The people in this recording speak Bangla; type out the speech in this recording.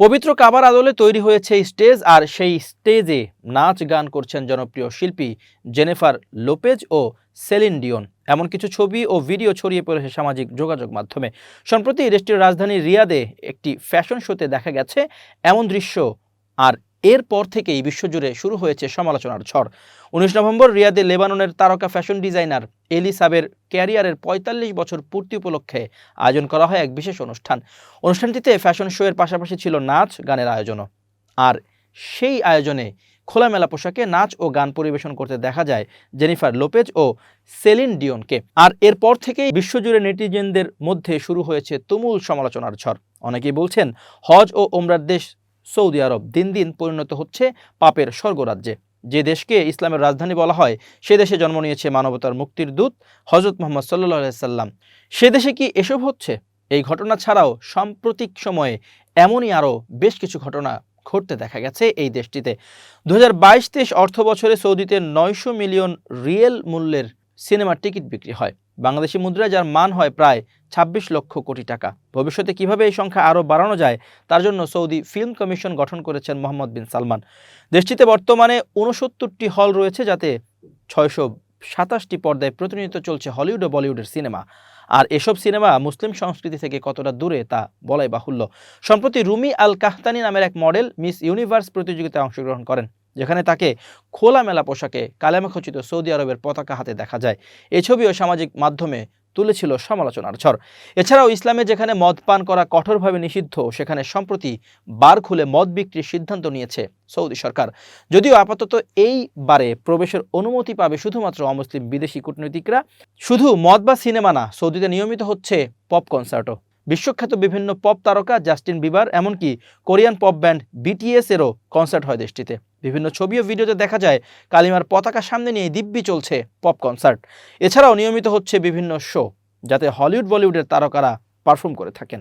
পবিত্র কাবার আদলে তৈরি হয়েছে স্টেজ, আর সেই স্টেজে নাচ গান করছেন জনপ্রিয় শিল্পী জেনেফার লোপেজ ও সেলিন ডিওন। এমন কিছু ছবি ও ভিডিও ছড়িয়ে পড়েছে সামাজিক যোগাযোগ মাধ্যমে। সম্প্রতি দেশটির রাজধানী রিয়াদে একটি ফ্যাশন শোতে দেখা গেছে, এমন দৃশ্য আর এরপর থেকেই বিশ্বজুড়ে শুরু হয়েছে সমালোচনার ঝড়। উনিশ নভেম্বর রিয়াদে লেবাননের তারকা ফ্যাশন ডিজাইনার এলিসাবের ক্যারিয়ারের পঁয়তাল্লিশ বছর পূর্তি উপলক্ষে আয়োজন করা হয় এক বিশেষ অনুষ্ঠান। অনুষ্ঠানটিতে ফ্যাশন শো এর পাশাপাশি ছিল নাচ, গানের আয়োজনও। আর সেই আয়োজনে খোলামেলা পোশাকে নাচ ও গান পরিবেশন করতে দেখা যায় জেনিফার লোপেজ ও সেলিন ডিওনকে। আর এরপর থেকেই বিশ্বজুড়ে নেটিজেনদের মধ্যে শুরু হয়েছে তুমুল সমালোচনার ঝড়। অনেকেই বলছেন, হজ ও ওমরার দেশ সৌদি আরব দিন দিন পরিণত হচ্ছে পাপের স্বর্গরাজ্যে। যে দেশকে ইসলামের রাজধানী বলা হয়, সে দেশে জন্ম নিয়েছে মানবতার মুক্তির দূত হজরত মোহাম্মদ সাল্লাহ সাল্লাম সে দেশে কি এসব হচ্ছে? এই ঘটনা ছাড়াও সাম্প্রতিক সময়ে এমনই আরও বেশ কিছু ঘটনা ঘটতে দেখা গেছে এই দেশটিতে। দু হাজার বাইশ তেইশ অর্থ বছরে সৌদিতে নয়শো মিলিয়ন রিয়েল মূল্যের সিনেমার টিকিট বিক্রি হয়। বাংলাদেশি মুদ্রায় যার মান হয় প্রায় ছাব্বিশ লক্ষ কোটি টাকা। ভবিষ্যতে কীভাবে এই সংখ্যা আরও বাড়ানো যায়, তার জন্য সৌদি ফিল্ম কমিশন গঠন করেছেন মোহাম্মদ বিন সালমান। দেশটিতে বর্তমানে উনসত্তরটি হল রয়েছে, যাতে ছয়শো সাতাশটি পর্দায় প্রতিনিয়ত চলছে হলিউড ও বলিউডের সিনেমা। আর এসব সিনেমা মুসলিম সংস্কৃতি থেকে কতটা দূরে, তা বলাই বাহুল্য। সম্প্রতি রুমি আল কাহতানি নামের এক মডেল মিস ইউনিভার্স প্রতিযোগিতায় অংশগ্রহণ করেন। যেখানে তাকে খোলামেলা পোশাকে কালেমাখচিত সৌদি আরবের পতাকা হাতে দেখা যায়। এ ছবিও সামাজিক মাধ্যমে তুলেছিল সমালোচনার ঝড়। এছাড়াও ইসলামে যেখানে মদ পান করা কঠোরভাবে নিষিদ্ধ, সেখানে সম্প্রতি বার খুলে মদ বিক্রির সিদ্ধান্ত নিয়েছে সৌদি সরকার। যদিও আপাতত এই বারে প্রবেশের অনুমতি পাবে শুধুমাত্র অমুসলিম বিদেশি কূটনীতিকরা, শুধু মদ বা সিনেমা না, সৌদিতে নিয়মিত হচ্ছে পপ কনসার্টও। বিশ্বখ্যাত বিভিন্ন পপ তারকা জাস্টিন বিবার এমনকি কোরিয়ান পপ ব্যান্ড বিটিএস এরও কনসার্ট হয় দেশটিতে। বিভিন্ন ছবি ও ভিডিওতে দেখা যায়, কালিমার পতাকা সামনে নিয়ে দিব্যি চলছে পপ কনসার্ট এছাড়াও নিয়মিত হচ্ছে বিভিন্ন শো যাতে হলিউড বলিউডের তারকারা পারফর্ম করে থাকেন।